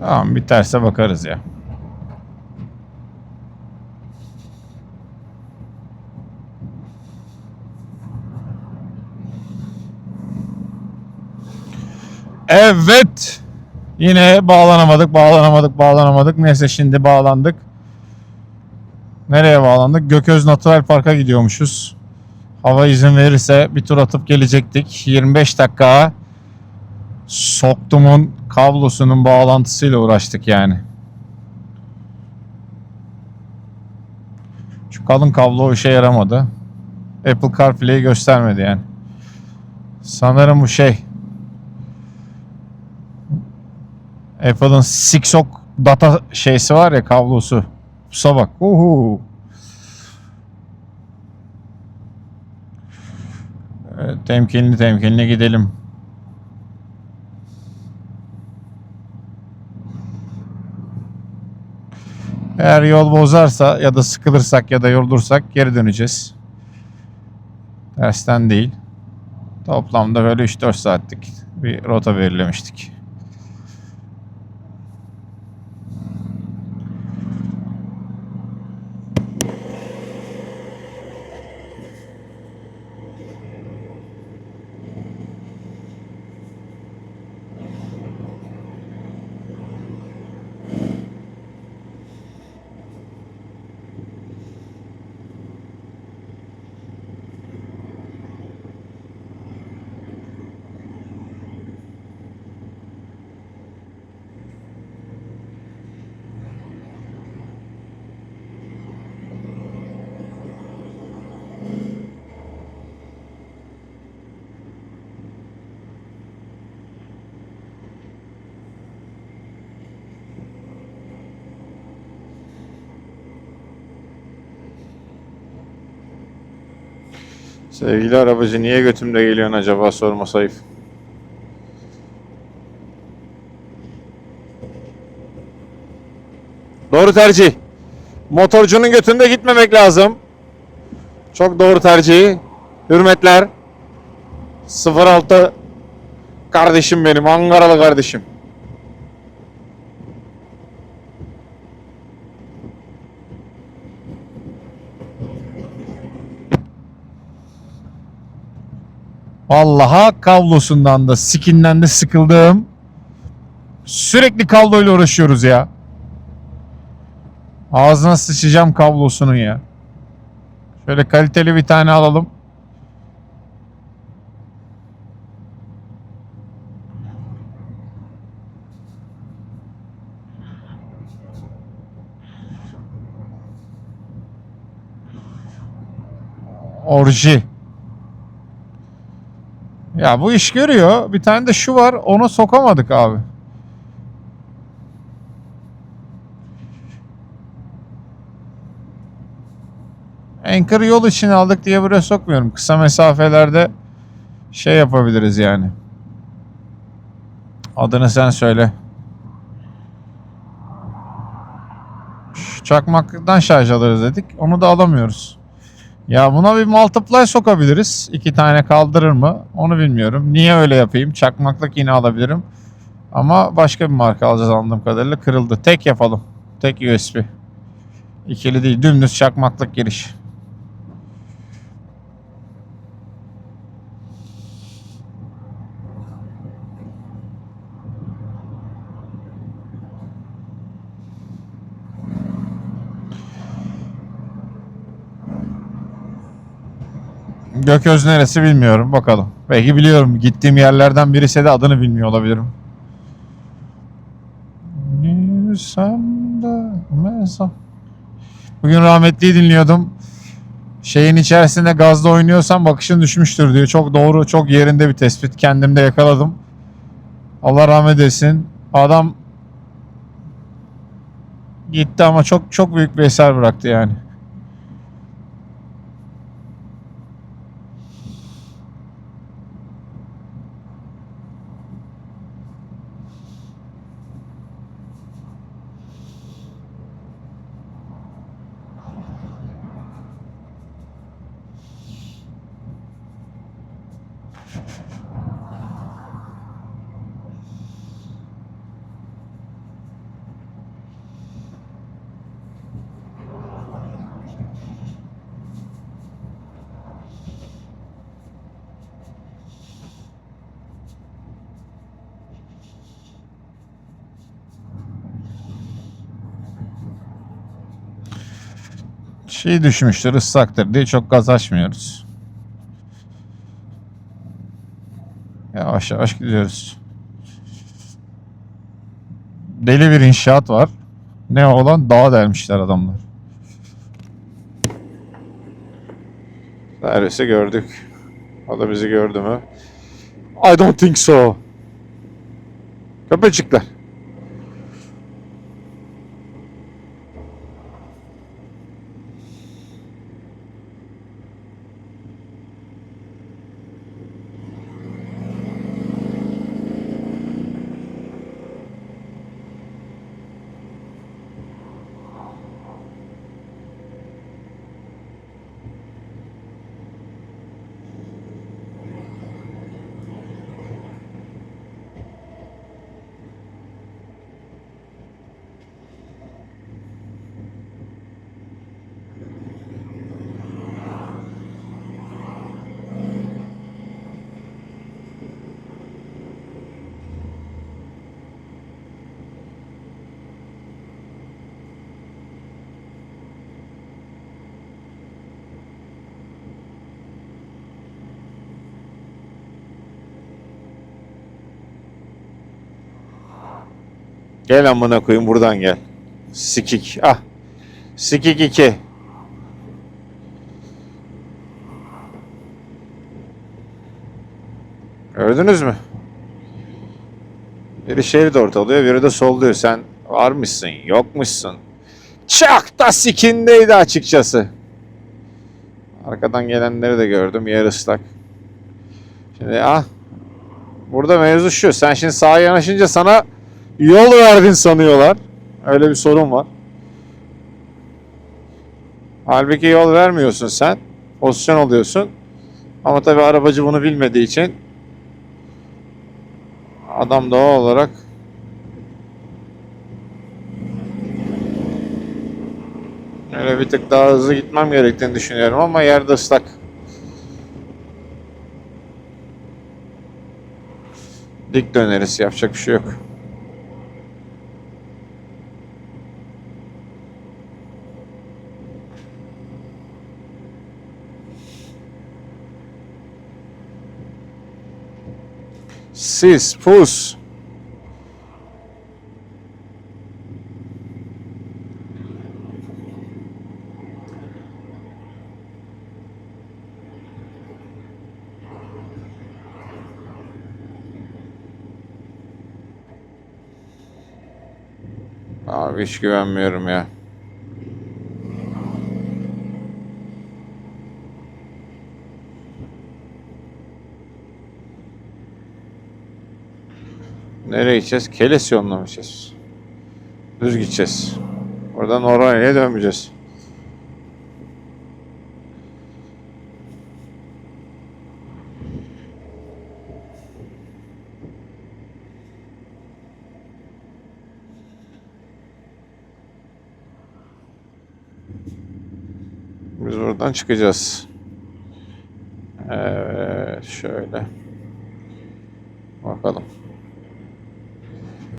Tamam biterse bakarız ya. Evet. Yine bağlanamadık, bağlanamadık, bağlanamadık. Neyse şimdi bağlandık. Nereye bağlandık? Gököz Natural Park'a gidiyormuşuz. Hava izin verirse bir tur atıp gelecektik. 25 dakika soktumun kablosunun bağlantısıyla uğraştık yani. Şu kalın kablo işe yaramadı. Apple CarPlay'i göstermedi yani. Sanırım bu şey. Apple'ın Sixok data şeysi var ya kablosu. Pusa bak. Uhu. Temkinli temkinli gidelim. Eğer yol bozarsa ya da sıkılırsak ya da yorulursak geri döneceğiz. Tersten değil. Toplamda böyle 3-4 saatlik bir rota belirlemiştik. Sevgili arabacı niye götümde geliyorsun acaba sorma sayıp. Doğru tercih. Motorcunun götünde gitmemek lazım. Çok doğru tercih. Hürmetler. 06 kardeşim benim. Ankaralı kardeşim. Vallaha kablosundan da skinden de sıkıldım. Sürekli kabloyla uğraşıyoruz ya. Ağzına sıçacağım kablosunun ya. Şöyle kaliteli bir tane alalım. Orji. Ya bu iş görüyor. Bir tane de şu var. Onu sokamadık abi. Anchor yol için aldık diye buraya sokmuyorum. Kısa mesafelerde şey yapabiliriz yani. Adını sen söyle. Şu Çakmaklıktan şarj alırız dedik. Onu da alamıyoruz. Ya buna bir multiply sokabiliriz. İki tane kaldırır mı? Onu bilmiyorum. Niye öyle yapayım? Çakmaklık yine alabilirim. Ama başka bir marka alacağız anladığım kadarıyla. Kırıldı. Tek yapalım. Tek USB. İkili değil. Dümdüz çakmaklık giriş. Gököz neresi bilmiyorum. Bakalım. Belki biliyorum. Gittiğim yerlerden birisi de adını bilmiyor olabilirim. Nisan'da mezam. Bugün rahmetliyi dinliyordum. Şeyin içerisinde gazda oynuyorsan bakışın düşmüştür diyor. Çok doğru, çok yerinde bir tespit. Kendimde yakaladım. Allah rahmet etsin. Adam gitti ama çok çok büyük bir eser bıraktı yani. Şey düşmüştür, ıslaktır diye çok gaz açmıyoruz. Yavaş yavaş gidiyoruz. Deli bir inşaat var. Ne olan dağa delmişler adamlar. Servisi gördük. O da bizi gördü mü? I don't think so. Köpecikler. Gel amına koyayım buradan gel. Sikik. Ah. Sikik 2. Gördünüz mü? Biri şerit ortalıyor, biri de solluyor. Sen var mısın, yokmuşsun. Çok da sikindeydi açıkçası. Arkadan gelenleri de gördüm, yer ıslak. Şimdi ah. Burada mevzu şu. Sen şimdi sağa yanaşınca sana yol verdin sanıyorlar. Öyle bir sorun var. Halbuki yol vermiyorsun sen. Pozisyon oluyorsun. Ama tabii arabacı bunu bilmediği için adam doğal olarak öyle bir tık daha hızlı gitmem gerektiğini düşünüyorum ama yerde ıslak. Dik döneriz yapacak bir şey yok. Sis, pus. Abi hiç güvenmiyorum ya. Nereye gideceğiz? Keles yoluna mı gideceğiz? Düz gideceğiz. Oradan oraya dönmeyeceğiz. Biz buradan çıkacağız. Evet, şöyle.